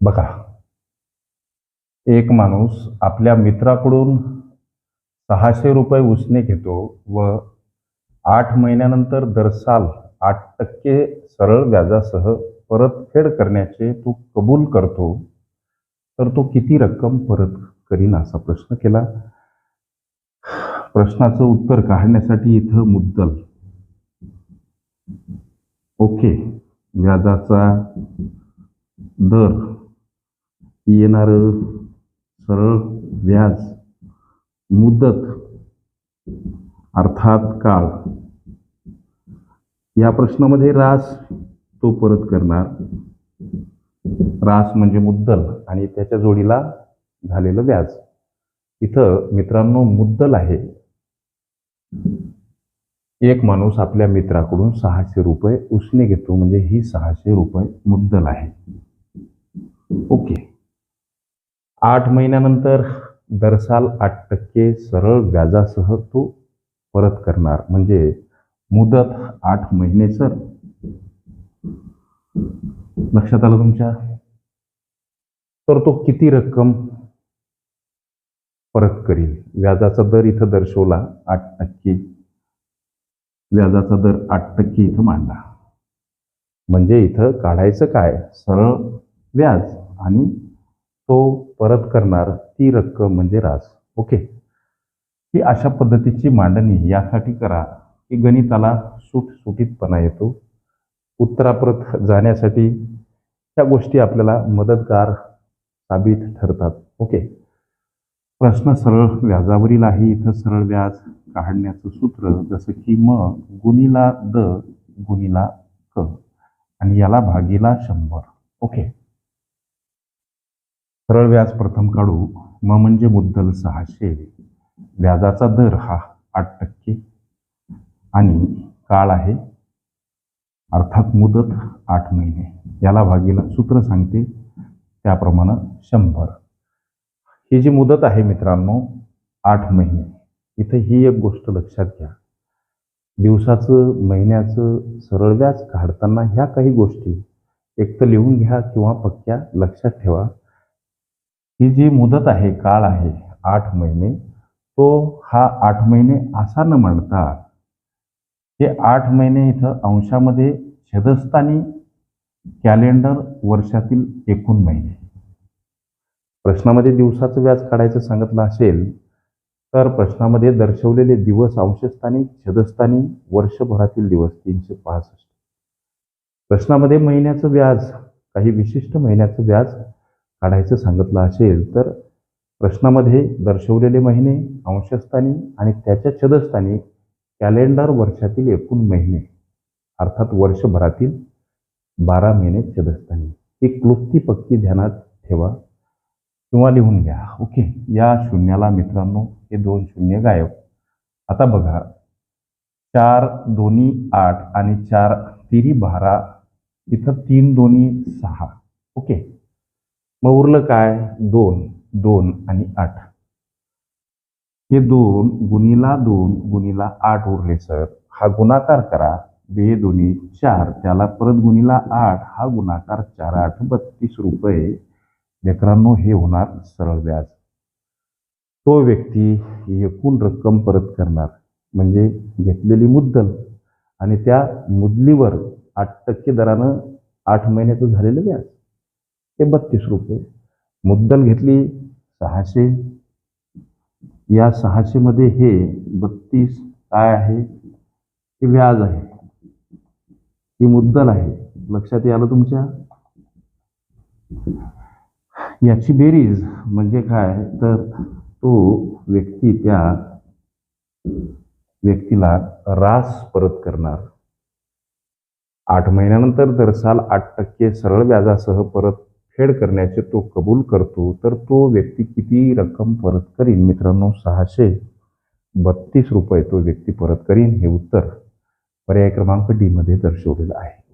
बघा. एक माणूस आपल्या मित्राकडून सहाशे रुपये उसने घेतो व आठ महिन्यानंतर दर साल आठ टक्के सरळ व्याजासह परतफेड करण्याचे तो कबूल करतो तर तो किती रक्कम परत करीन असा प्रश्न केला. प्रश्नाचं उत्तर काढण्यासाठी इथं मुद्दल. ओके. व्याजाचा दर. येणारं सरळ व्याज मुदत अर्थात काळ या प्रश्नामध्ये रास तो परत करणार. रास म्हणजे मुद्दल आणि त्याच्या जोडीला झालेलं व्याज. इथं मित्रांनो मुद्दल आहे. एक माणूस आपल्या मित्राकडून सहाशे रुपये उसने घेतो म्हणजे ही सहाशे रुपये मुद्दल आहे. ओके. आठ महिन्यानंतर दरसाल आठ टक्के सरळ व्याजासह तो परत करणार. म्हणजे मुदत आठ महिने सर. लक्षात आलं तुमच्या? तर तो किती रक्कम परत करील व्याजाचा दर इथं दर्शवला आठ टक्के. व्याजाचा दर आठ टक्के इथं मांडला म्हणजे इथं काढायचं काय? सरळ व्याज आणि तो परत करणार ती रक्कम म्हणजे रास. ओके? ही अशा पद्धतीची मांडणी यासाठी करा की गणिताला सुटसुटीतपणा येतो. उत्तराप्रत जाण्यासाठी त्या गोष्टी आपल्याला मदतगार साबित ठरतात. ओके? प्रश्न सरळ व्याजावरील आहे. इथं सरळ व्याज काढण्याचं सूत्र जसं की म गुणीला द गुणीला क आणि याला भागीला शंभर. ओके? सरळ व्याज प्रथम काढू. म म्हणजे मुद्दल सहाशे. व्याजाचा दर हा आठ टक्के. आणि काळ आहे. अर्थात मुदत आठ महिने. याला भागीला सूत्र सांगते. त्याप्रमाणे शंभर. ही जी मुदत आहे मित्रांनो आठ महिने. इथं ही एक गोष्ट लक्षात घ्या. दिवसाचं महिन्याचं सरळ व्याज काढताना ह्या काही गोष्टी. एक तर लिहून घ्या किंवा पक्क्या लक्षात ठेवा. ही जी मुदत आहे काळ आहे आठ महिने तो हा आठ महिने असा न म्हणता हे आठ महिने इथं अंशामध्ये छेदस्थानी कॅलेंडर वर्षातील एकूण महिने. प्रश्नामध्ये दिवसाचं व्याज काढायचं सांगितलं असेल तर प्रश्नामध्ये दर्शवलेले दिवस अंशस्थानी छेदस्थानी वर्षभरातील दिवस तीनशे पासष्ट. प्रश्नामध्ये महिन्याचं व्याज काही विशिष्ट महिन्याचं व्याज काढायचं सांगितलं असेल तर प्रश्नामध्ये दर्शवलेले महिने अंशस्थानी आणि त्याच्या छदस्थानी कॅलेंडर वर्षातील एकूण महिने अर्थात वर्षभरातील बारा महिने छदस्थानी. ही क्लुप्ती पक्की ध्यानात ठेवा किंवा लिहून घ्या. ओके? या शून्याला मित्रांनो हे दोन शून्य गायब. आता बघा. चार दोन्ही आठ आणि चार तिरी बारा इथं तीन दोन्ही सहा. ओके? मग उरलं काय? दोन दोन आणि आठ. हे दोन गुणीला दोन गुणीला आठ उरले सर. हा गुणाकार करा. बे दोन्ही चार. त्याला परत गुणीला आठ. हा गुणाकार चार आठ बत्तीस रुपये. लेकरांनो हे होणार सरळ व्याज. तो व्यक्ती एकूण रक्कम परत करणार. म्हणजे घेतलेली मुद्दल. आणि त्या मुदलीवर आठ टक्के दरानं आठ महिन्याचं झालेलं व्याज. ते बत्तीस रुपये. मुद्दल घेतली सहाशे. या सहाशेमध्ये हे बत्तीस काय आहे? हे व्याज आहे. ही मुद्दल आहे. लक्षात आलं तुमच्या? याची बेरीज म्हणजे काय? तर तो व्यक्ती त्या व्यक्तीला रास परत करणार. आठ महिन्यानंतर दर साल आठ टक्के सरळ व्याजासह परत फेड करण्याचे तो कबूल करतो तर तो व्यक्ती किती रक्कम परत करीन? मित्रांनो सहाशे बत्तीस रुपये तो व्यक्ती परत करीन हे उत्तर पर्याय क्रमांक डीमध्ये दर्शवलेलं आहे.